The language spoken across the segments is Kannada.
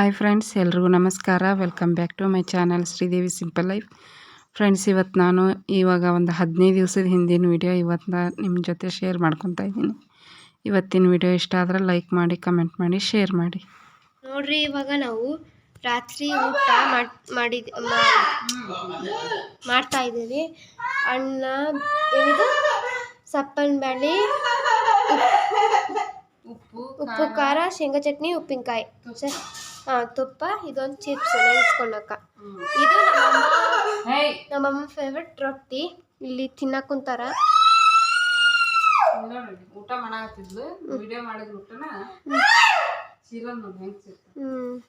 ಹಾಯ್ ಫ್ರೆಂಡ್ಸ್ ಎಲ್ರಿಗೂ ನಮಸ್ಕಾರ. Welcome back to my channel Sridevi simple life friends ಇವತ್ತು ನಾನು ಇವಾಗ ಒಂದು ಹದಿನೈದು ದಿವಸದ ಹಿಂದಿನ ವಿಡಿಯೋ ಇವತ್ತು ನಾನು ನಿಮ್ಮ ಜೊತೆ ಶೇರ್ ಮಾಡ್ಕೊತಾ ಇದ್ದೀನಿ. ಇವತ್ತಿನ ವಿಡಿಯೋ ಇಷ್ಟ ಆದರೆ ಲೈಕ್ ಮಾಡಿ ಕಮೆಂಟ್ ಮಾಡಿ ಶೇರ್ ಮಾಡಿ. ನೋಡ್ರಿ ಇವಾಗ ನಾವು ರಾತ್ರಿ ಊಟ ಮಾಡ್ ಮಾಡಿದ್ ಮಾ- ಮಾಡ್ತಾ ಇದ್ದೀವಿ ಅಣ್ಣ ಇದು ಸಪ್ಪನ್ ಬೇಳೆ ಉಪ್ಪು ಖಾರ ಶೇಂಗಾ ಚಟ್ನಿ ಉಪ್ಪಿನಕಾಯಿ. ತುಪ್ಪ ಇದೊಂದು ಚಿಪ್ಸ್ ನೆನೆಸ್ಕೊಳಕ ಇದು ನಮ್ಮಮ್ಮ ಫೇವ್ರೆಟ್ ರೊಟ್ಟಿ. ಇಲ್ಲಿ ತಿನ್ನಕ್ ಕುಂತಾರ ಊಟ ಮಾಡಾಕತ್ತಿದ್ಲು. ವಿಡಿಯೋ ಮಾಡಿದ ಊಟನ. ಚೀಲ ಹ್ಮ್.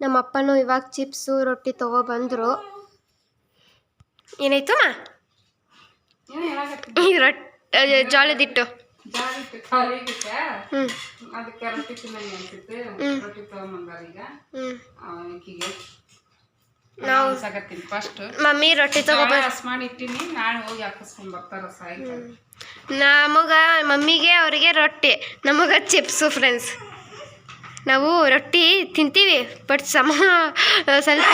ನಮ್ಮ ಅಪ್ಪನೂ ಇವಾಗ ಚಿಪ್ಸು ರೊಟ್ಟಿ ತಗೋ ಬಂದ್ರು. ಏನಾಯ್ತು ಮಾ? ರೊಟ್ಟಿ ಜೋಳದಿಟ್ಟು ಜಾರಿ ಖಾಲಿ ಆಗಿತ್ತ ಹ್ಮ್. ಅದಕ್ಕೆ ರೊಟ್ಟಿ ತಿನ್ನಂಗೆ ಅನ್ಸುತ್ತೆ ರೊಟ್ಟಿ ತಗೊಂಬಂದಾರ ಈಗ. ಹ್ಮ್. ಆಕಿಗೆ ನಾವು ಫಸ್ಟ್ ಮಮ್ಮಿ ರೊಟ್ಟಿ ತಗೋಬಾರ ಬ ಹಸ್ ಮಾಡಿ ಇಟ್ಟಿನಿ. ನಾಳೆ ಹೋಗಿ ಹಾಕಿಸ್ಕೊಂಡ್ ಬರ್ತಾರ ಸಾಯಂಕಾಲ ನಮಗ ಮಮ್ಮಿಗೆ ಅವರಿಗೆ ರೊಟ್ಟಿ ನಮಗ ಚಿಪ್ಸು ಫ್ರೆಂಡ್ಸ್ ನಾವು ರೊಟ್ಟಿ ತಿಂತೀವಿ ಬಟ್ ಸಮ ಸ್ವಲ್ಪ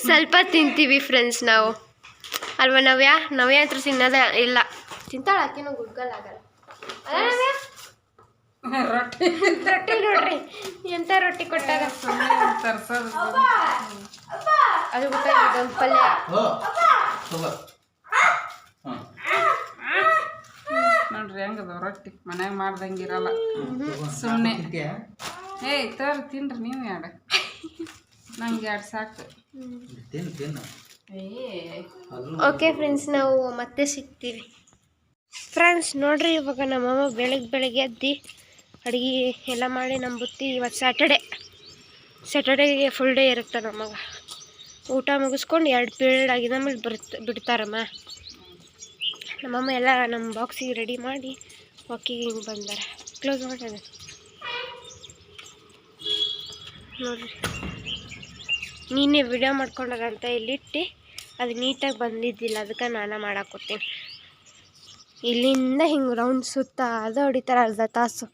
ಸ್ವಲ್ಪ ತಿಂತೀವಿ ಫ್ರೆಂಡ್ಸ್ ನಾವು. ಅಲ್ವಾ ನವ್ಯ? ನವ್ಯ ಹತ್ರ ತಿನ್ನೋದೇ ಇಲ್ಲ. ತಿಂತಾಳ ಆಕಿನೂ ಗುಡ್ಗಲ್ ಆಗಲ್ಲ? ರೊಟ್ಟಿ. ರೊಟ್ಟಿ ನೋಡ್ರಿ. ಎಂತ ರೊಟ್ಟಿ ಕೊಟ್ಟಾಗ? ಸುಮ್ಮನೆ ತರ್ಸೋದು ಅದು ಗೊತ್ತಾಗಿದೆ ಪಲ್ಯ. ನೋಡ್ರಿ ಹೆಂಗದ ರೊಟ್ಟಿ. ಮನ್ಯಾಗ ಮಾಡ್ದಂಗೆ ಇರಲ್ಲ ಸುಮ್ಮನೆ ಏಯ್ ತೋರ್ ತಿನ್ರಿ ನೀವು ಯಾಡ ನಂಗೆ ಎರಡು ಸಾಕು. ಏ ಓಕೆ ಫ್ರೆಂಡ್ಸ್ ನಾವು ಮತ್ತೆ ಸಿಗ್ತೀವಿ. ಫ್ರೆಂಡ್ಸ್ ನೋಡ್ರಿ, ಇವಾಗ ನಮ್ಮಮ್ಮ ಬೆಳಗ್ಗೆ ಬೆಳಗ್ಗೆ ಎದ್ದು ಅಡುಗೆ ಎಲ್ಲ ಮಾಡಿ ನಮ್ಮ ಬುತ್ತಿ ಇವತ್ತು ಸ್ಯಾಟರ್ಡೆ ಸ್ಯಾಟರ್ಡೇಗೆ ಫುಲ್ ಡೇ ಇರುತ್ತೆ ನಮಗೆ ಊಟ ಮುಗಿಸ್ಕೊಂಡು ಎರಡು ಪೀರಿಯಡ್ ಆಗಿದ ಮೇಲೆ ಬರ್ತ ಬಿಡ್ತಾರಮ್ಮ. ನಮ್ಮಮ್ಮ ಎಲ್ಲ ನಮ್ಮ ಬಾಕ್ಸಿಗೆ ರೆಡಿ ಮಾಡಿ ವಾಕಿಗೆ ಹಿಂಗೆ ಬಂದಾರೆ. ಕ್ಲೋಸ್ ಮಾಡೋದು ನೋಡ್ರಿ. ನೀನೇ ವಿಡಿಯೋ ಮಾಡ್ಕೊಂಡಾರಂತ ಇಲ್ಲಿಟ್ಟು ಅದು ನೀಟಾಗಿ ಬಂದಿದ್ದಿಲ್ಲ, ಅದಕ್ಕೆ ನಾನು ಮಾಡಾಕೊತೀನಿ ಇಲ್ಲಿಂದ ಹಿಂಗೆ ರೌಂಡ್ ಸುತ್ತ ಅದು ಹೊಡಿತಾರೆ ಅರ್ಧ ತಾಸು.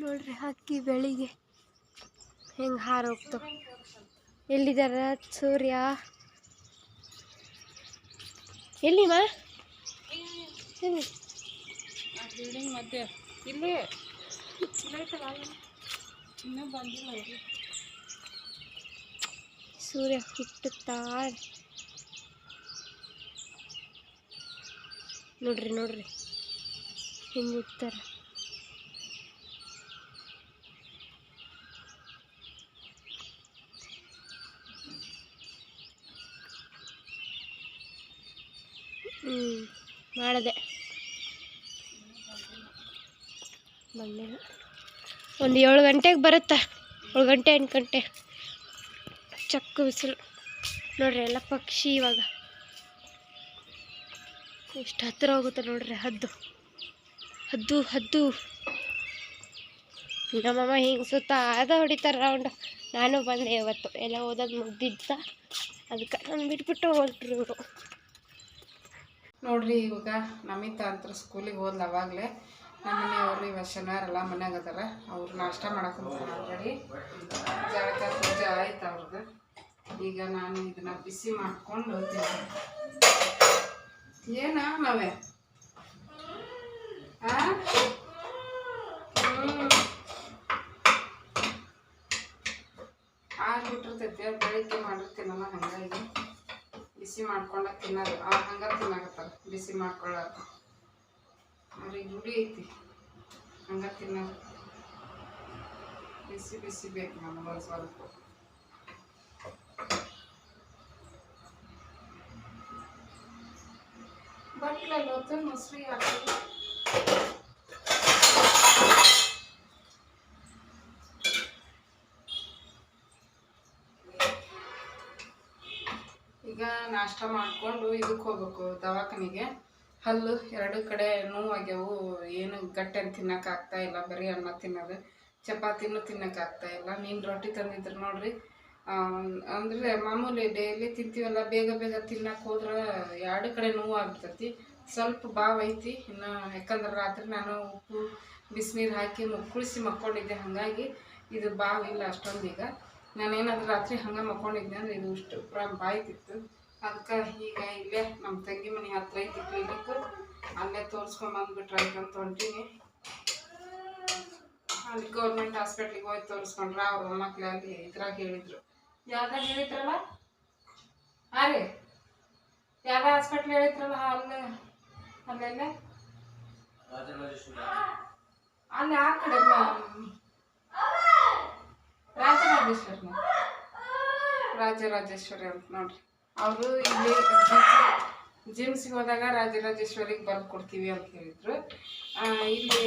ನೋಡ್ರಿ ಹಕ್ಕಿ ಬೆಳಿಗ್ಗೆ ಹೆಂಗೆ ಹಾರೋಗ್ತು ಎಲ್ಲಿದ್ದಾರ ಸೂರ್ಯ? ಎಲ್ಲಿ? ಮಾ ಸೂರ್ಯ ಹುಟ್ಟುತ್ತಾಳೆ. ನೋಡ್ರಿ ನೋಡ್ರಿ. ಹಿಂಗೆ ಹುಟ್ಟಾರ ಹ್ಞೂ ಮಾಡಿದೆ. ಬಂದಿಲ್ಲ ಒಂದು ಏಳು ಗಂಟೆಗೆ ಬರುತ್ತಾ. ಏಳು ಗಂಟೆ, ಎಂಟು ಗಂಟೆ. ಚಕ್ಕು ಬಿಸಿಲು. ನೋಡ್ರಿ, ಎಲ್ಲ ಪಕ್ಷಿ ಇವಾಗ. ಎಷ್ಟು ಹತ್ತಿರ ಹೋಗುತ್ತೆ ನೋಡ್ರಿ, ಹದ್ದು. ಹದ್ದು ಹದ್ದು. ನಮ್ಮಮ್ಮ ಹಿಂಗೆ ಸುತ್ತ ಅದ ಹೊಡಿತಾರೆ ರೌಂಡ್ ನಾನು ಬಂದೆ ಇವತ್ತು. ಎಲ್ಲ ಓದೋದು ಮುಗ್ದಿದ್ದ. ಅದಕ್ಕೆ ನಾನು ಬಿಟ್ಬಿಟ್ಟು ಹೊರಟ್ರು ಇವರು. ನೋಡ್ರಿ, ಇವಾಗ ನಮಿತ ಅಂತ ಸ್ಕೂಲಿಗೆ ಹೋದ್ಲ ಅವಾಗಲೇ. ನಮ್ಮ ಮನೆಯವರು ಇವಾಗ ಶನಿವಾರ ಎಲ್ಲ ಮನ್ಯಾಗ ಅದಾರ. ಅವ್ರು ನಾಷ್ಟ ಮಾಡಕ್ಕೆ ಆಲ್ರೆಡಿ ಜಾಗ ಪೂಜೆ ಆಯ್ತು ಅವ್ರದ್ದು ಈಗ ನಾನು ಇದನ್ನ ಬಿಸಿ ಮಾಡ್ಕೊಂಡು ತಿಂತೀನಿ ಏನ ನಾವೇ ಆ? ಆಗ್ಬಿಟ್ಟಿರ್ತೈತಿ, ಬೆಳಿಗ್ಗೆ ಮಾಡಿರ್ತೀನಲ್ಲ ಹಂಗಾಗಿ. ಬಿಸಿ ಮಾಡ್ಕೊಂಡ ತಿನ್ನೋದು. ಆ, ಹಂಗ ತಿನ್ನಾಕತ್ತಾರ, ಬಿಸಿ ಮಾಡ್ಕೊಳ್ಳೋದು ಅವ್ರಿಗೆ ರೂಢಿ ಐತಿ. ಹಂಗ ತಿನ್ನೋದು. ಬಿಸಿ ಬಿಸಿ ಬೇಕು ನಮಗೊಂದು ಸ್ವಲ್ಪ. ಬಟ್ಲಲ್ಲಿ ಹೊತ್ತು ಮೊಸರು ಹಾಕಿ ಈಗ ನಾಷ್ಟ ಮಾಡಿಕೊಂಡು ಇದಕ್ಕೆ ಹೋಗ್ಬೇಕು ದವಾಖಾನಿಗೆ. ಹಲ್ಲು ಎರಡು ಕಡೆ ನೋವಾಗ್ಯಾವು. ಏನು ಗಟ್ಟಿ ಅಂತ ತಿನ್ನಕ್ಕೆ ಇಲ್ಲ. ಬರೀ ಅನ್ನ ತಿನ್ನೋದು. ಚಪಾತಿನೂ ತಿನ್ನೋಕ್ಕಾಗ್ತಾ ಇಲ್ಲ. ನೀನು ರೊಟ್ಟಿ ತಂದಿದ್ರು ನೋಡ್ರಿ. ಅಂದರೆ ಮಾಮೂಲಿ ಡೈಲಿ ತಿಂತೀವಲ್ಲ, ಬೇಗ ಬೇಗ ತಿನ್ನಕ್ಕೆ ಹೋದ್ರೆ ಎರಡು ಕಡೆ ನೋವು ಸ್ವಲ್ಪ ಭಾವ ಐತಿ. ಇನ್ನು ಯಾಕಂದ್ರೆ ರಾತ್ರಿ ನಾನು ಉಪ್ಪು, ಬಿಸಿನೀರು ಹಾಕಿ ಮುಕ್ಕುಳಿಸಿ ಮಕ್ಕೊಂಡಿದ್ದೆ. ಹಾಗಾಗಿ ಇದು ಬಾವು ಇಲ್ಲ ಅಷ್ಟೊಂದು ಈಗ. ನಾನೇನಾದ್ರೂ ರಾತ್ರಿ ಹಂಗೆ ಮಕ್ಕೊಂಡಿದ್ದೆ ಅಂದ್ರೆ ಇದು ಇಷ್ಟು ಪುರ ಬಾಯ್ತಿತ್ತು ಅದಕ್ಕೆ ಈಗ ಇಲ್ಲೇ ನಮ್ಮ ತಂಗಿ ಮನೆ ಹತ್ರ ಐತಿ ಕ್ಲಿನಿಕ್ ಅಲ್ಲೇ ತೋರಿಸ್ಕೊಂಬಂದ್ಬಿಟ್ರೆ ಅಂತ ಹೊಂಟೀನಿ. ಅಲ್ಲಿ ಗೌರ್ಮೆಂಟ್ ಹಾಸ್ಪಿಟ್ಲಿಗೆ ಹೋಗಿ ತೋರಿಸ್ಕೊಂಡ್ರೆ ಅವ್ರ ಮೊಮ್ಮಕ್ಳು ಅಲ್ಲಿ ಇದ್ರಾಗ ಹೇಳಿದ್ರು. ಯಾವ್ದಾಗ ಹೇಳಿದ್ರಲ್ಲ? ಹಾಂ ರೀ? ಯಾವ ಹಾಸ್ಪಿಟ್ಲ್ ಹೇಳಿದ್ರಲ್ಲ ಅಲ್ಲಿ? ಅಲ್ಲೆಲ್ಲ ಅಲ್ಲಿ ಆ ಕಡೆ ರಾಜರಾಜೇಶ್ವರನ ರಾಜರಾಜೇಶ್ವರಿ ಅಂತ ನೋಡ್ರಿ. ಅವರು ಇಲ್ಲಿ ಜಿಮ್ಸ್ಗೆ ಹೋದಾಗ ರಾಜರಾಜೇಶ್ವರಿಗೆ ಬರ್ದು ಕೊಡ್ತೀವಿ ಅಂತ ಹೇಳಿದ್ರು. ಇಲ್ಲಿ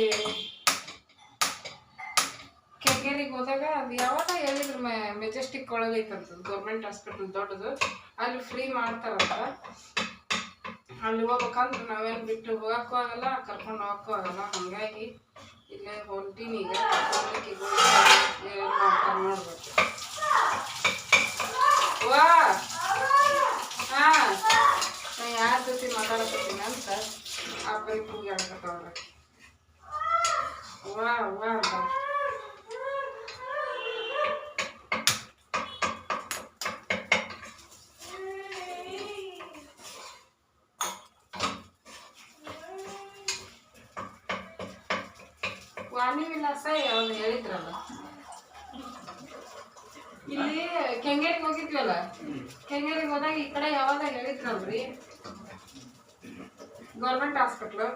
ಕೆಂಗೇರಿಗೆ ಹೋದಾಗ ಅದು ಯಾವಾಗ ಹೇಳಿದ್ರು ಮೆ ಮೆಜೆಸ್ಟಿಕ್ ಒಳಗೈತಂತ ಐತಂತ ಗೌರ್ಮೆಂಟ್ ಹಾಸ್ಪಿಟಲ್ ದೊಡ್ಡದು. ಅಲ್ಲಿ ಫ್ರೀ ಮಾಡ್ತಾರಂತ. ಅಲ್ಲಿ ಹೋಗ್ಬೇಕಂದ್ರೆ ನಾವೇನು ಬಿಟ್ಟು ಹೋಗಕ್ಕೂ ಆಗಲ್ಲ ಕರ್ಕೊಂಡು ಹೋಗಕ್ಕೂ ಆಗಲ್ಲ ಹಾಗಾಗಿ ಇಲ್ಲೇ ಹೊಂಟೀನಿ ಈಗ ಕರ್ಕೊಂಡ್ಲಿಕ್ಕೆ ಹೋಗಿ ಏನು ಮಾಡ್ತಾರೆ ನೋಡ್ಬೇಕು ವಾ ಹಾಂ ನಾ ಯಾರ ಜೊತೆ ಮಾತಾಡಕತ್ತೀನಿ ಅಂತ ಆ ಬೈ ಕೂಗಿ ಆಡ್ಕತ್ತವ್ರೆ ವಾ ವಾ ಅಂತ ವಾಣಿ ವಿಲಾಸ ಅವನು ಹೇಳಿದ್ರಲ್ಲ. ಇಲ್ಲಿ ಕೆಂಗೇರಿಗೆ ಹೋಗಿದ್ವಲ್ಲ? ಕೆಂಗೇರಿಗೆ ಹೋದಾಗ ಈ ಕಡೆ ಯಾವಾಗ ಹೇಳಿದ್ರಲ್ರಿ? ಗೌರ್ಮೆಂಟ್ ಹಾಸ್ಪಿಟ್ಲು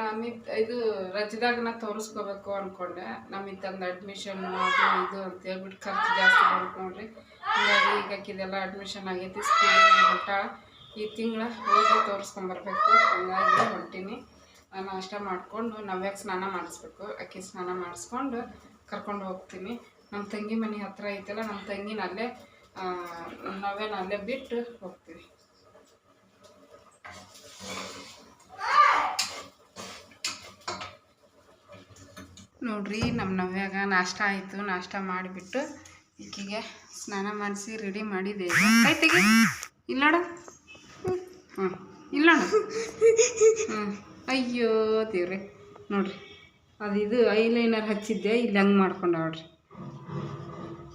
ನಮ್ಮಿತ್ ಇದು ರಜದಾಗ ನಾ ತೋರಿಸ್ಕೋಬೇಕು ಅನ್ಕೊಂಡೆ. ನಮ್ಮಿತ್ ತಂದು ಅಡ್ಮಿಷನ್ ಇದು ಅಂತ ಹೇಳ್ಬಿಟ್ಟು ಖರ್ಚು ಜಾಸ್ತಿ ಮಾಡ್ಕೊಂಡ್ರಿ. ಹೀಗಾಗಿ ಈಗ ಆಕಿದೆಲ್ಲ ಅಡ್ಮಿಷನ್ ಆಗೈತಿ ಸ್ಕೂಲಿಗೆ ಹೊಂಟಾಳ ಈ ತಿಂಗಳ ಹೋಗಿ ತೋರಿಸ್ಕೊಂಬರ್ಬೇಕು ಹಂಗಾಗಿ ಹೊಂಟೀನಿ. ನಾಷ್ಟ ಮಾಡಿಕೊಂಡು ನವ್ಯಾಗ ಸ್ನಾನ ಮಾಡಿಸ್ಬೇಕು. ಅಕ್ಕಿ ಸ್ನಾನ ಮಾಡಿಸ್ಕೊಂಡು ಕರ್ಕೊಂಡು ಹೋಗ್ತೀನಿ. ನಮ್ಮ ತಂಗಿ ಮನೆ ಹತ್ರ ಐತಲ್ಲ ನಮ್ಮ ತಂಗಿನ ಅಲ್ಲೇ ನವ್ಯನ ಅಲ್ಲೇ ಬಿಟ್ಟು ಹೋಗ್ತೀವಿ ನೋಡ್ರಿ ನಮ್ಮ ನವ್ಯಾಗ ನಾಷ್ಟ ಆಯಿತು. ನಾಷ್ಟ ಮಾಡಿಬಿಟ್ಟು ಈಕಿಗೆ ಸ್ನಾನ ಮಾಡಿಸಿ ರೆಡಿ ಮಾಡಿದೆ. ಕೈ ತೆಗಿ. ಇಲ್ಲ ನೋಡು. ಹ್ಞೂ ಇಲ್ಲ ನೋಡು. ಅಯ್ಯೋ ದೇವ್ರಿ. ನೋಡ್ರಿ. ಅದು ಇದು ಐಲೈನರ್ ಹಚ್ಚಿದ್ದೆ. ಇಲ್ಲಿ ಹಂಗೆ ಮಾಡ್ಕೊಂಡು ನೋಡ್ರಿ.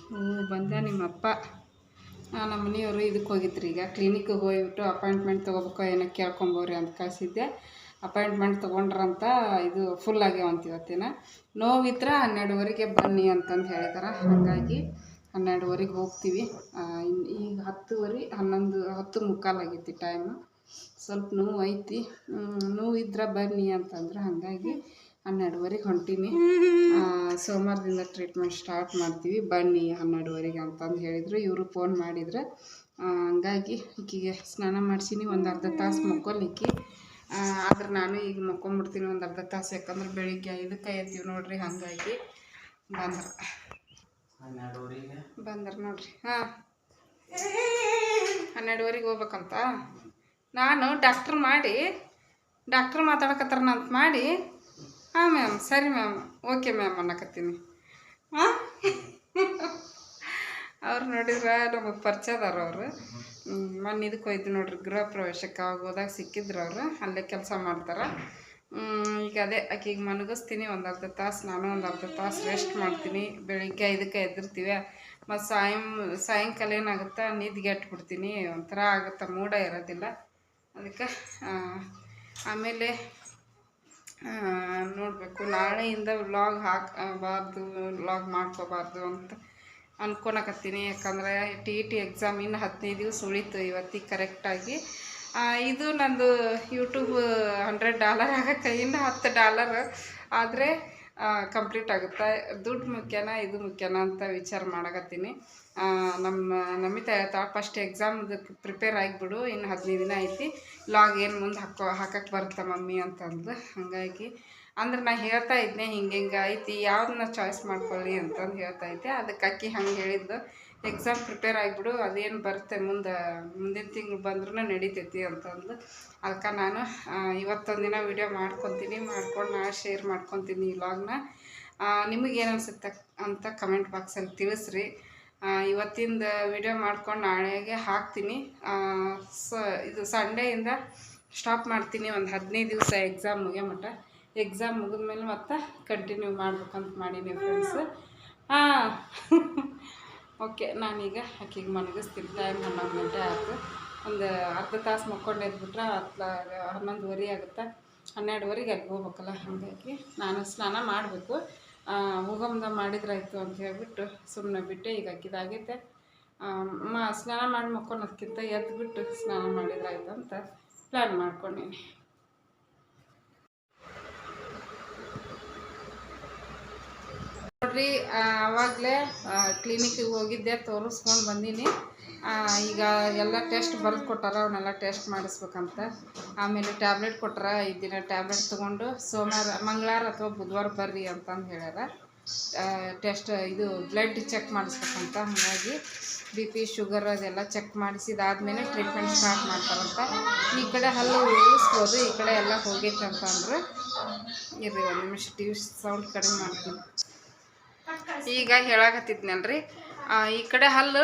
ಹ್ಞೂ ಬಂದ ನಿಮ್ಮಪ್ಪ ನಮ್ಮ ಮನೆಯವರು ಇದಕ್ಕೆ ಹೋಗಿದ್ರಿ ಈಗ. ಕ್ಲಿನಿಕ್ಗೆ ಹೋಗಿಬಿಟ್ಟು ಅಪಾಯಿಂಟ್ಮೆಂಟ್ ತೊಗೋಬೇಕು ಏನೋ ಕೇಳ್ಕೊಂಬೋರಿ ಅಂತ ಕಳಿಸಿದ್ದೆ. ಅಪಾಯಿಂಟ್ಮೆಂಟ್ ತೊಗೊಂಡ್ರಂತ ಇದು ಫುಲ್ ಆಗ್ಯಾವಂತ ಇವತ್ತಿನ. ನೋವಿದ್ರೆ ಹನ್ನೆರಡುವರೆಗೆ ಬನ್ನಿ ಅಂತಂದು ಹೇಳಿದಾರೆ. ಹಾಗಾಗಿ ಹನ್ನೆರಡುವರೆಗೆ ಹೋಗ್ತೀವಿ. ಈಗ ಹತ್ತುವರೆ ಹನ್ನೊಂದು ಹತ್ತು ಮುಕ್ಕಾಲಾಗೈತಿ ಟೈಮು ಸ್ವಲ್ಪ ನೋವು ಐತಿ. ಹ್ಮ್, ನೋವು ಇದ್ರೆ ಬನ್ನಿ ಅಂತಂದ್ರೆ ಹಾಗಾಗಿ ಹನ್ನೆರಡುವರೆಗೆ ಹೊಂಟೀನಿ. ಸೋಮವಾರದಿಂದ ಟ್ರೀಟ್ಮೆಂಟ್ ಸ್ಟಾರ್ಟ್ ಮಾಡ್ತೀವಿ. ಬನ್ನಿ ಹನ್ನೆರಡುವರೆಗೆ ಅಂತಂದು ಹೇಳಿದರು. ಇವರು ಫೋನ್ ಮಾಡಿದ್ರು. ಹಂಗಾಗಿ ಈಕಿಗೆ ಸ್ನಾನ ಮಾಡ್ಸಿನಿ. ಒಂದು ಅರ್ಧ ತಾಸು ಮಕ್ಕೊಲಿಕ್ಕಿ. ಆದ್ರೆ ನಾನು ಈಗ ಮಕ್ಕೊಂಬಿಡ್ತೀನಿ ಒಂದು ಅರ್ಧ ತಾಸು. ಯಾಕಂದ್ರೆ ಬೆಳಿಗ್ಗೆ ಐದಕ್ಕೆ ಎತ್ತೀವಿ ನೋಡ್ರಿ ಹಾಗಾಗಿ ಬಂದ್ರೆ. ಬಂದ್ರೆ ನೋಡ್ರಿ, ಹಾಂ. ಹನ್ನೆರಡುವರೆಗೆ ಹೋಗ್ಬೇಕಂತ? ನಾನು ಡಾಕ್ಟ್ರ್ ಮಾಡಿ ಡಾಕ್ಟ್ರ್ ಮಾತಾಡಕತ್ತಾರ ಅಂತ ಮಾಡಿ, ಹಾಂ ಮ್ಯಾಮ್ ಸರಿ ಮ್ಯಾಮ್ ಓಕೆ ಮ್ಯಾಮ್ ಅನ್ನಕತ್ತೀನಿ. ಹಾಂ? ಅವ್ರು ನೋಡಿದ್ರೆ ನಮಗೆ ಪರಿಚಯದಾರ ಅವರು. ಮೊನ್ನೆ ಇದಕ್ಕೆ ಹೋಯ್ತು ನೋಡ್ರಿ ಗೃಹ ಪ್ರವೇಶಕ್ಕೆ, ಅವಾಗ ಸಿಕ್ಕಿದ್ರು ಅವರು, ಅಲ್ಲೇ ಕೆಲಸ ಮಾಡ್ತಾರೆ. ಈಗ ಅದೇ ಆಕೆಗೆ ಮನಗಿಸ್ತೀನಿ ಒಂದು ಅರ್ಧ ತಾಸು, ನಾನು ಒಂದು ಅರ್ಧ ತಾಸು ರೆಸ್ಟ್ ಮಾಡ್ತೀನಿ. ಬೆಳಿಗ್ಗೆ ಐದಕ್ಕೆ ಎದ್ದಿರ್ತೀವಿ. ಮತ್ತು ಸಾಯಂ, ಸಾಯಂಕಾಲ ಏನಾಗುತ್ತೆ ನಿದ್ಗೆಟ್ಟು ಬಿಡ್ತೀನಿ ಒಂಥರ ಆಗುತ್ತೆ, ಮೂಡ ಇರೋದಿಲ್ಲ. ಅದಕ್ಕೆ ಆಮೇಲೆ ನೋಡಬೇಕು. ನಾಳೆಯಿಂದ ವ್ಲಾಗ್ ಹಾಕಬಾರ್ದು ವ್ಲಾಗ್ ಮಾಡ್ಕೋಬಾರ್ದು ಅಂತ ಅನ್ಕೊಳಕತ್ತೀನಿ. ಯಾಕಂದರೆ ಟಿ ಇ ಟಿ ಎಕ್ಸಾಮ್ ಇನ್ನು ಹದಿನೈದು ದಿವಸ ಉಳಿತು ಇವತ್ತಿಗೆ ಕರೆಕ್ಟಾಗಿ ಇದು ನಂದು ಯೂಟ್ಯೂಬ್ ಹಂಡ್ರೆಡ್ ಡಾಲರ್ ಆಗಕ್ಕೆ ಇನ್ನು ಹತ್ತು ಡಾಲರ್ ಆದರೆ ಕಂಪ್ಲೀಟ್ ಆಗುತ್ತೆ. ದುಡ್ಡು ಮುಖ್ಯನ, ಇದು ಮುಖ್ಯನ ಅಂತ ವಿಚಾರ ಮಾಡಕತ್ತೀನಿ. ನಮ್ಮ ನಮಿತ ಹೇಳ್ತಾ ಫಸ್ಟ್ ಎಕ್ಸಾಮ್ದು ಪ್ರಿಪೇರ್ ಆಗಿಬಿಡು, ಇನ್ನು ಹದಿನೈದು ದಿನ ಐತಿ. ಲಾಗ್ ಏನು ಮುಂದೆ ಹಾಕೋ ಹಾಕಕ್ಕೆ ಬರುತ್ತೆ ಮಮ್ಮಿ ಅಂತಂದು. ಹಾಗಾಗಿ, ಅಂದ್ರೆ ನಾ ಹೇಳ್ತಾ ಇದ್ದೆ ಹಿಂಗೆ ಹಿಂಗೆ ಐತಿ ಯಾವ್ದನ್ನ ಚಾಯ್ಸ್ ಮಾಡ್ಕೊಳ್ಳಿ ಅಂತಂದು ಹೇಳ್ತಾ ಇದ್ದೆ. ಅದಕ್ಕೆ ಅಕ್ಕಿ ಹಂಗೆ ಹೇಳಿದ್ದು. ಎಕ್ಸಾಮ್ ಪ್ರಿಪೇರ್ ಆಗಿಬಿಡು, ಅದೇನು ಬರುತ್ತೆ ಮುಂದೆ, ಮುಂದಿನ ತಿಂಗಳು ಬಂದ್ರೂ ನಡೀತೈತಿ ಅಂತಂದು. ಅದಕ್ಕೆ ನಾನು ಇವತ್ತೊಂದು ದಿನ ವೀಡಿಯೋ ಮಾಡ್ಕೊತೀನಿ, ಮಾಡ್ಕೊಂಡು ನಾಳೆ ಶೇರ್ ಮಾಡ್ಕೊತೀನಿ ಈ ಲಾಗ್ನ ನಿಮಗೆ ಏನು ಅನಿಸುತ್ತೆ ಅಂತ ಕಮೆಂಟ್ ಬಾಕ್ಸಲ್ಲಿ ತಿಳಿಸ್ರಿ. ಇವತ್ತಿಂದ ವಿಡಿಯೋ ಮಾಡ್ಕೊಂಡು ನಾಳೆಗೆ ಹಾಕ್ತೀನಿ. ಸ, ಇದು ಸಂಡೇಯಿಂದ ಸ್ಟಾಪ್ ಮಾಡ್ತೀನಿ ಒಂದು ಹದಿನೈದು ದಿವಸ ಎಕ್ಸಾಮ್ ಮುಗಿಯೋ ಮಟ್ಟ. ಎಕ್ಸಾಮ್ ಮುಗಿದ್ಮೇಲೆ ಮತ್ತೆ ಕಂಟಿನ್ಯೂ ಮಾಡ್ಬೇಕಂತ ಮಾಡೀನಿ ಫ್ರೆಂಡ್ಸ್ ಹಾಂ ಓಕೆ, ನಾನೀಗ ಅಕ್ಕಿಗೆ ಮಲಗಿಸ್ತೀನಿ. ಟೈಮ್ ಹನ್ನೊಂದು ಗಂಟೆ ಆಯಿತು. ಒಂದು ಅರ್ಧ ತಾಸು ಮಕ್ಕೊಂಡು ಎದ್ಬಿಟ್ರೆ ಹತ್ತು ಹನ್ನೊಂದುವರೆ ಆಗುತ್ತೆ. ಹನ್ನೆರಡುವರೆಗೆ ಅಲ್ಲಿ ಹೋಗ್ಬೇಕಲ್ಲ? ಹಾಗಾಗಿ ನಾನು ಸ್ನಾನ ಮಾಡಬೇಕು. ಹೋಗಮ್ದ ಮಾಡಿದ್ರಾಯ್ತು ಅಂತ ಹೇಳ್ಬಿಟ್ಟು ಸುಮ್ಮನೆ ಬಿಟ್ಟೆ. ಈಗ ಅಕ್ಕಿದಾಗೈತೆ ಮಾ ಸ್ನಾನ ಮಾಡಿ ಮಕ್ಕೊಳೋದ್ಕಿಂತ ಎದ್ಬಿಟ್ಟು ಸ್ನಾನ ಮಾಡಿದ್ರಾಯ್ತು ಅಂತ ಪ್ಲ್ಯಾನ್ ಮಾಡ್ಕೊಂಡೀನಿ. ನೋಡ್ರಿ ಆವಾಗಲೇ ಕ್ಲಿನಿಕ್ಕಿಗೆ ಹೋಗಿದ್ದೆ, ತೋರಿಸ್ಕೊಂಡು ಬಂದೀನಿ. ಈಗ ಎಲ್ಲ ಟೆಸ್ಟ್ ಬರೆದು ಕೊಟ್ಟಾರ ಅವನ್ನೆಲ್ಲ ಟೆಸ್ಟ್ ಮಾಡಿಸ್ಬೇಕಂತ. ಆಮೇಲೆ ಟ್ಯಾಬ್ಲೆಟ್ ಕೊಟ್ಟಾರ ಐದು ದಿನ ಟ್ಯಾಬ್ಲೆಟ್ ತೊಗೊಂಡು, ಸೋಮವಾರ ಮಂಗಳವಾರ ಅಥವಾ ಬುಧವಾರ ಬರ್ರಿ ಅಂತಂದು ಹೇಳ್ಯಾರ. ಟೆಸ್ಟ್ ಇದು ಬ್ಲಡ್ ಚೆಕ್ ಮಾಡಿಸ್ಬೇಕಂತ. ಹಾಗಾಗಿ ಬಿ ಪಿ ಶುಗರ್ ಅದೆಲ್ಲ ಚೆಕ್ ಮಾಡಿಸಿದಾದ್ಮೇಲೆ ಟ್ರೀಟ್ಮೆಂಟ್ ಸ್ಟಾರ್ಟ್ ಮಾಡ್ತಾರಂತ. ಈ ಕಡೆ ಹಲ್ಲು ಉಳಿಸ್ಬೋದು ಈ ಕಡೆ ಎಲ್ಲ ಹೋಗೈತೆ ಅಂತ ಅಂದ್ರು ಇರ್ರಿ, ಒಂದು ನಿಮಿಷ ಟಿ ವಿ ಸೌಂಡ್ ಕಡಿಮೆ ಮಾಡ್ತೀನಿ. ಈಗ ಹೇಳಾಕತ್ತಿದ್ನಲ್ರಿ. ಈ ಕಡೆ ಹಲ್ಲು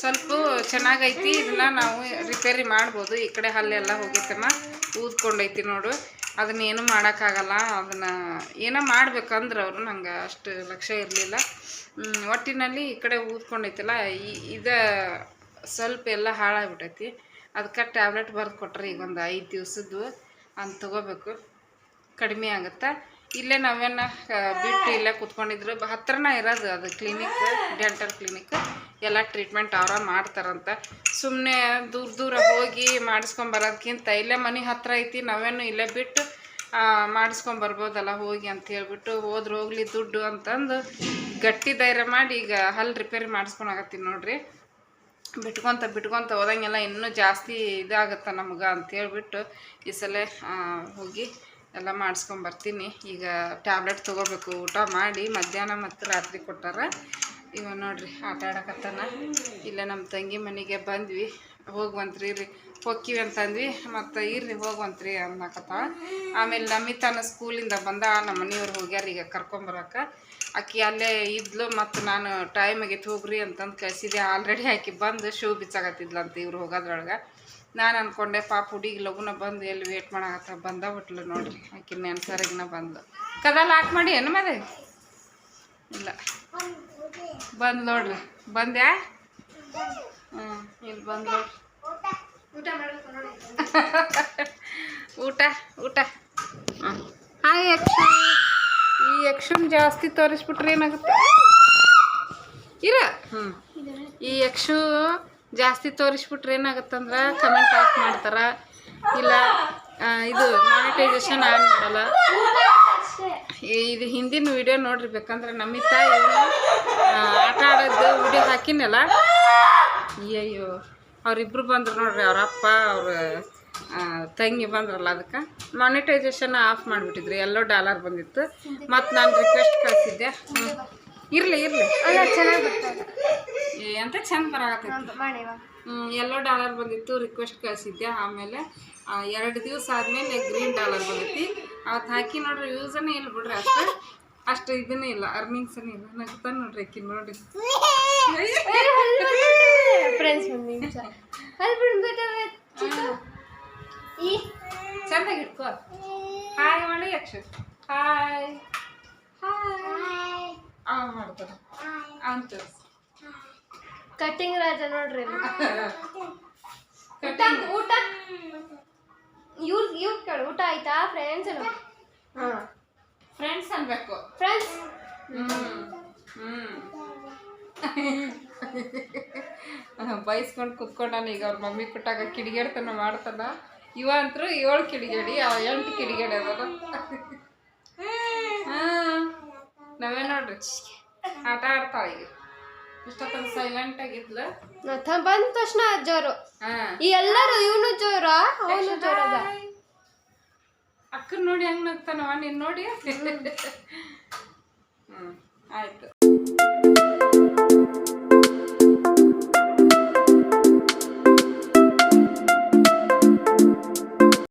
ಸ್ವಲ್ಪ ಚೆನ್ನಾಗೈತಿ, ಇದನ್ನ ನಾವು ರಿಪೇರಿ ಮಾಡ್ಬೋದು. ಈ ಕಡೆ ಹಲ್ಲೆಲ್ಲ ಹೋಗೈತಮ್ಮ, ಊದ್ಕೊಂಡೈತಿ ನೋಡು. ಅದನ್ನ ಏನು ಮಾಡೋಕ್ಕಾಗಲ್ಲ, ಅದನ್ನು ಏನೋ ಮಾಡ್ಬೇಕಂದ್ರೆ ಅವರು, ನಂಗೆ ಅಷ್ಟು ಲಕ್ಷ್ಯ ಇರಲಿಲ್ಲ. ಒಟ್ಟಿನಲ್ಲಿ ಈ ಕಡೆ ಊದ್ಕೊಂಡೈತಲ್ಲ, ಈ, ಇದು ಸ್ವಲ್ಪ ಎಲ್ಲ ಹಾಳಾಗ್ಬಿಟ್ಟೈತಿ ಅದಕ್ಕೆ ಟ್ಯಾಬ್ಲೆಟ್ ಬರೆದು ಕೊಟ್ರಿ, ಈಗ ಒಂದು ಐದು ದಿವ್ಸದ್ದು ಅಂತ ತಗೋಬೇಕು. ಕಡಿಮೆ ಆಗುತ್ತೆ? ಇಲ್ಲೇ ನಾವೇನ ಬಿಟ್ಟು ಇಲ್ಲೇ ಕುತ್ಕೊಂಡಿದ್ರು. ಹತ್ರನ ಇರೋದು ಅದು ಕ್ಲಿನಿಕ್ ಡೆಂಟಲ್ ಕ್ಲಿನಿಕ್ ಎಲ್ಲ ಟ್ರೀಟ್ಮೆಂಟ್ ಅವರ ಮಾಡ್ತಾರಂತ. ಸುಮ್ಮನೆ ದೂರ ದೂರ ಹೋಗಿ ಮಾಡಿಸ್ಕೊಂಬರೋದ್ಕಿಂತ ಇಲ್ಲೇ ಮನೆ ಹತ್ರ ಐತಿ, ನಾವೇನು ಇಲ್ಲೇ ಬಿಟ್ಟು ಮಾಡಿಸ್ಕೊಂಡ್ ಬರ್ಬೋದಲ್ಲ ಹೋಗಿ ಅಂತ ಹೇಳ್ಬಿಟ್ಟು ಹೋದ್ರೆ. ಹೋಗ್ಲಿ ದುಡ್ಡು ಅಂತಂದು ಗಟ್ಟಿ ಧೈರ್ಯ ಮಾಡಿ ಈಗ ಹಲ್ಲು ರಿಪೇರಿ ಮಾಡಿಸ್ಕೊಳಕತ್ತೀನಿ ನೋಡ್ರಿ. ಬಿಟ್ಕೊತ ಬಿಟ್ಕೊತ ಹೋದಂಗೆಲ್ಲ ಇನ್ನೂ ಜಾಸ್ತಿ ಇದಾಗತ್ತೆ ನಮ್ಗೆ ಅಂತ ಹೇಳ್ಬಿಟ್ಟು ಈ ಸಲ ಹೋಗಿ ಎಲ್ಲ ಮಾಡಿಸ್ಕೊಂಬರ್ತೀನಿ ಈಗ ಟ್ಯಾಬ್ಲೆಟ್ ತೊಗೋಬೇಕು. ಊಟ ಮಾಡಿ ಮಧ್ಯಾಹ್ನ ಮತ್ತು ರಾತ್ರಿ ಕೊಟ್ಟಾರ. ಇವ ನೋಡ್ರಿ ಆಟ ಆಡಕತ್ತಾನ. ಇಲ್ಲ ನಮ್ಮ ತಂಗಿ ಮನೆಗೆ ಬಂದ್ವಿ. ಹೋಗ್ವಂತ್ರಿ ರೀ. ಹೊಕ್ಕಿವಿ ಅಂತಂದ್ವಿ. ಮತ್ತು ಇರ್ರಿ ಹೋಗ್ವಂತ್ರಿ ಅನ್ನಕತ್ತ ಆಮೇಲೆ ನಮಿತಾನ ಸ್ಕೂಲಿಂದ ಬಂದ. ನಮ್ಮ ಮನೆಯವ್ರು ಹೋಗ್ಯಾರ ಈಗ ಕರ್ಕೊಂಬರಕ್ಕೆ ಆಕಿ ಅಲ್ಲೇ ಇದ್ಲು ಮತ್ತು ನಾನು ಟೈಮ್ ಆಗೈತೆ ಹೋಗ್ರಿ ಅಂತಂದು ಕಳಿಸಿದೆ ಆಲ್ರೆಡಿ ಆಕಿ ಬಂದು ಶೂ ಬಿಚ್ಚಾಕತ್ತಿದ್ಲಂತ ಇವ್ರು ಹೋಗೋದ್ರೊಳಗೆ. ನಾನು ಅನ್ಕೊಂಡೆ ಪಾಪ ಹುಡುಗಿ ಲಗುನ ಬಂದು ಎಲ್ಲಿ ವೇಟ್ ಮಾಡಾಕತ್ತ ಬಂದ ಬಿಟ್ಲು ನೋಡ್ರಿ. ಆಕಿ ನೆನ್ಸರಿಗಿನ ಬಂದು. ಕದ ಲಾಕ್ ಮಾಡಿ ಏನು ಮದೆ ಇಲ್ಲ. ಬಂದು ನೋಡ್ರಿ ಬಂದ್ಯಾ? ಹ್ಞೂ ಇಲ್ಲಿ ಬಂದು ನೋಡ್ರಿ ಊಟ ಊಟ ಊಟ. ಹಾಂ ಹಾಯ್ ಯಕ್ಷು. ಈ ಯಕ್ಷನ್ ಜಾಸ್ತಿ ತೋರಿಸ್ಬಿಟ್ರೆ ಏನಾಗುತ್ತೆ? ಇರ. ಹ್ಞೂ ಈ ಯಕ್ಷು ಜಾಸ್ತಿ ತೋರಿಸ್ಬಿಟ್ರೆ ಏನಾಗುತ್ತಂದ್ರೆ ಕಮೆಂಟ್ ಆಫ್ ಮಾಡ್ತಾರ. ಇಲ್ಲ ಇದು ಮಾನಿಟೈಸೇಷನ್ ಆನ್ ಮಾಡಲ್ಲ. ಇದು ಹಿಂದಿನ ವಿಡಿಯೋ ನೋಡ್ರಿ, ಬೇಕಂದ್ರೆ ನಮಿತ ಇವನು ಆಟ ಆಡೋದು ವಿಡಿಯೋ ಹಾಕಿನಲ್ಲ ಅಯ್ಯಯ್ಯೋ ಅವರಿಬ್ಬರು ಬಂದ್ರು ನೋಡ್ರಿ, ಅವ್ರ ಅಪ್ಪ, ಅವ್ರ ತಂಗಿ ಬಂದ್ರಲ್ಲ ಅದಕ್ಕೆ. ಮಾನಿಟೈಸೇಷನ್ ಆಫ್ ಮಾಡಿಬಿಟ್ಟಿದ್ರಿ, ಎಲ್ಲೋ ಡಾಲರ್ ಬಂದಿತ್ತು. ಮತ್ತು ನಾನು ರಿಕ್ವೆಸ್ಟ್ ಕಳಿಸಿದ್ದೆ. ಇರಲಿ ಇರಲಿ. ಚೆನ್ನಾಗಿ ಬರ್ತದೆ ಅಂತ ಚಂದ ಬರಾಕತ್ತೈತಿ ಇವಾಗ. ಎಲ್ಲೋ ಡಾಲರ್ ಬಂದಿತ್ತು ರಿಕ್ವೆಸ್ಟ್ ಕಳಿಸಿದ್ದೆ ಆಮೇಲೆ ಎರಡು ದಿವಸ ಆದಮೇಲೆ ಗ್ರೀನ್ ಡಾಲರ್ ಬಂದೈತಿ ಅವತ್ತು ಹಾಕಿ ನೋಡ್ರಿ ಯೂಸನೇ ಇಲ್ಲ ಬಿಡ್ರಿ ಅಷ್ಟು. ಅಷ್ಟು ಇದನ್ನೇ ಇಲ್ಲ ಅರ್ನಿಂಗ್ಸನೇ ಇಲ್ಲ. ನಗ್ತಾ ನೋಡ್ರಿ ಅಕ್ಕಿ ನೋಡಿ. ಫ್ರೆಂಡ್ಸ್ ಒಂದು ನಿಮಿಷ ಇಟ್ಕೋ. ಹಾಯ್ ಮಾಡಿ ಯಕ್ಷ. ಹಾಯ್ ಹಾಯ್ ಅವ ಮಾಡ್ತಾರ ಅಂತ ಕಟ್ಟಿಂಗ್ ರಾಜ ನೋಡ್ರಿ. ಊಟ ಊಟ. ಇವ್ರ ಇವ್ರು ಕೇಳು ಊಟ ಆಯ್ತಾ? ಫ್ರೆಂಡ್ಸ್ ಹಾ. ಫ್ರೆಂಡ್ಸ್ ಅನ್ಬೇಕು. ಫ್ರೆಂಡ್ಸ್ ಹ್ಮ್ ಬೈಸ್ಕೊಂಡು ಕುತ್ಕೊಂಡಾನ ಈಗ ಅವ್ರ ಮಮ್ಮಿ ಕೊಟ್ಟಾಗ ಕಿಡಿಗೇಡ್ತಾನ ಮಾಡ್ತಾನ. ಇವ ಅಂತರೂ ಏಳು ಕಿಡಿಗೇಡಿ ಅವ ಎಂಟು ಕಿಡಿಗೇಡಿ ಅದಾರ ನಾವೇ ನೋಡ್ರಿ. ಆಟ ಆಡ್ತಾವ ಈಗ. ಇಷ್ಟೊತ್ತನ ಸೈಲೆಂಟ್ ಆಗಿದ್ಲ ಬಂದ ತಕ್ಷಣ ಜೋರು. ಈ ಎಲ್ಲರೂ ಇವನು ಜೋರ ಅವನು ಜೋರದ. ಅಕ್ಕ ನೋಡಿ ಹೆಂಗ್ ನಗ್ತಾನವ ನೀನ್ ನೋಡಿ. ಹ್ಮ್ ಆಯ್ತು.